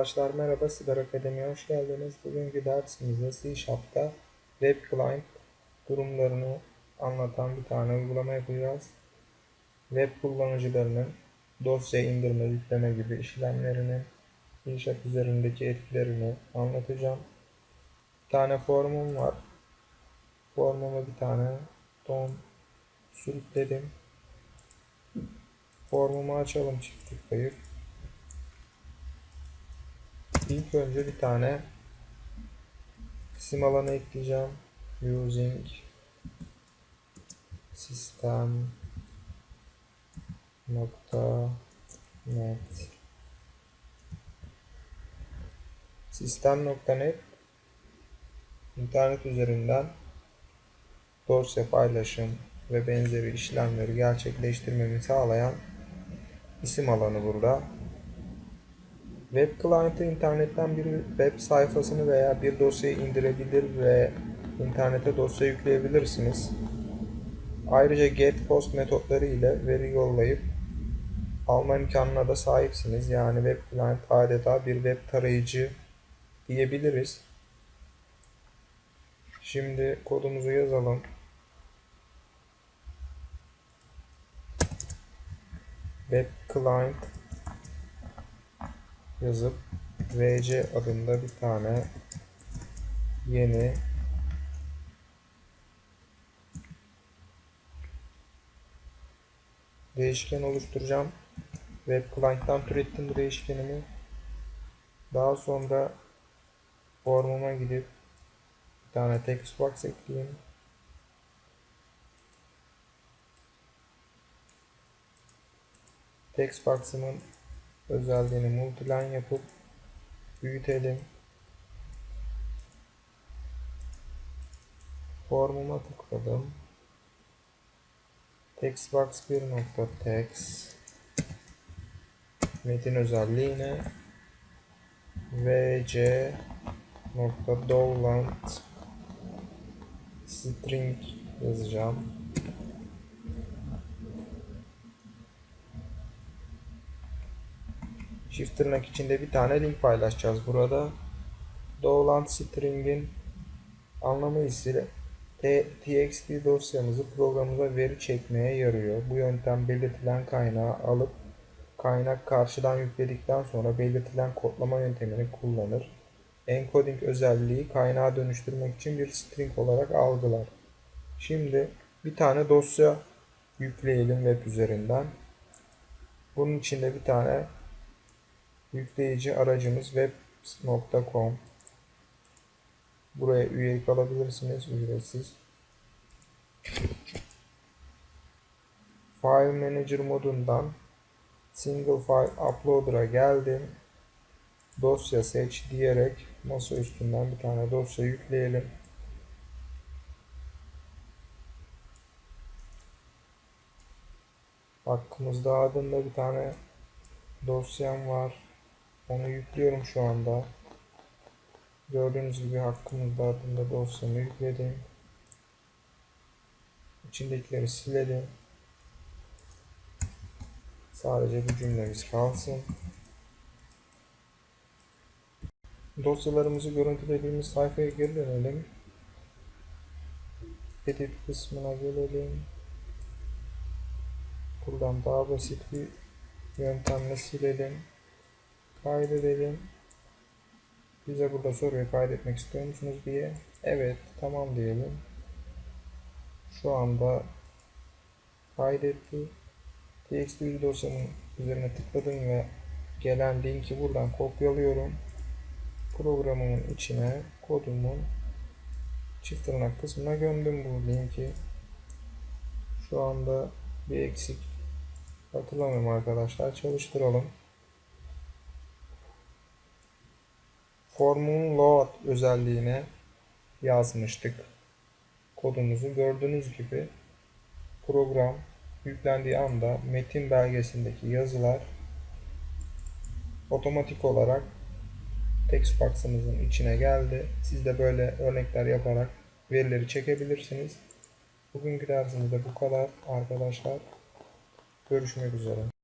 Arkadaşlar merhaba Siber Akademi'ye hoş geldiniz. Bugünkü dersimizde C Sharp'ta Web Client durumlarını anlatan bir tane uygulama yapacağız. Web kullanıcılarının dosya indirme, yükleme gibi işlemlerinin C Sharp üzerindeki etkilerini anlatacağım. Bir tane formum var. Formuma bir tane don sürükledim. Formumu açalım çift tıklayıp. İlk önce bir tane isim alanı ekleyeceğim. Using system nokta net sistem.net internet üzerinden dosya paylaşım ve benzeri işlemleri gerçekleştirmemi sağlayan isim alanı burada. Web client'ı internetten bir web sayfasını veya bir dosyayı indirebilir ve internete dosya yükleyebilirsiniz. Ayrıca get post metotları ile veri yollayıp alma imkanına da sahipsiniz. Yani web client adeta bir web tarayıcı diyebiliriz. Şimdi kodumuzu yazalım. Web client yazıp VC adında bir tane yeni değişken oluşturacağım. Web client'tan türettim bu değişkenimi. Daha sonra formuma gidip bir tane text box ekleyeyim. Text box'ımın özelliğini multiline yapıp büyütelim. Formuma tıkladım. Textbox 1.text metin özelliğine vc nokta download string yazacağım. Çift tırnak içinde bir tane link paylaşacağız burada. Download string'in anlamı ise txt dosyamızı programımıza veri çekmeye yarıyor. Bu yöntem belirtilen kaynağı alıp kaynak karşıdan yükledikten sonra belirtilen kodlama yöntemini kullanır. Encoding özelliği kaynağı dönüştürmek için bir string olarak algılar. Şimdi bir tane dosya yükleyelim web üzerinden. Bunun içinde bir tane yükleyici aracımız web.com Buraya üyelik alabilirsiniz ücretsiz. File Manager modundan Single File Uploader'a geldim. Dosya seç diyerek masa üstünden bir tane dosya yükleyelim. Hakkımızda adında bir tane dosyam var. Onu yüklüyorum şu anda. Gördüğünüz gibi hakkımızda adında dosyamı yükledim. İçindekileri silelim. Sadece bu cümlemiz kalsın. Dosyalarımızı görüntülediğimiz sayfaya geri dönelim. Edit kısmına gelelim. Buradan daha basit bir yöntemle silelim. Kaydedelim. Bize burada soruyor kaydetmek istiyor musunuz diye. Evet tamam diyelim. Şu anda kaydetti. TXT dosyanın üzerine tıkladım ve gelen linki buradan kopyalıyorum. Programımın içine kodumun çift tırnak kısmına gömdüm bu linki. Şu anda bir eksik hatırlamıyorum arkadaşlar. Çalıştıralım. Formun load özelliğine yazmıştık kodumuzu. Gördüğünüz gibi program yüklendiği anda metin belgesindeki yazılar otomatik olarak text box'ımızın içine geldi. Siz de böyle örnekler yaparak verileri çekebilirsiniz. Bugünkü dersimizde bu kadar arkadaşlar. Görüşmek üzere.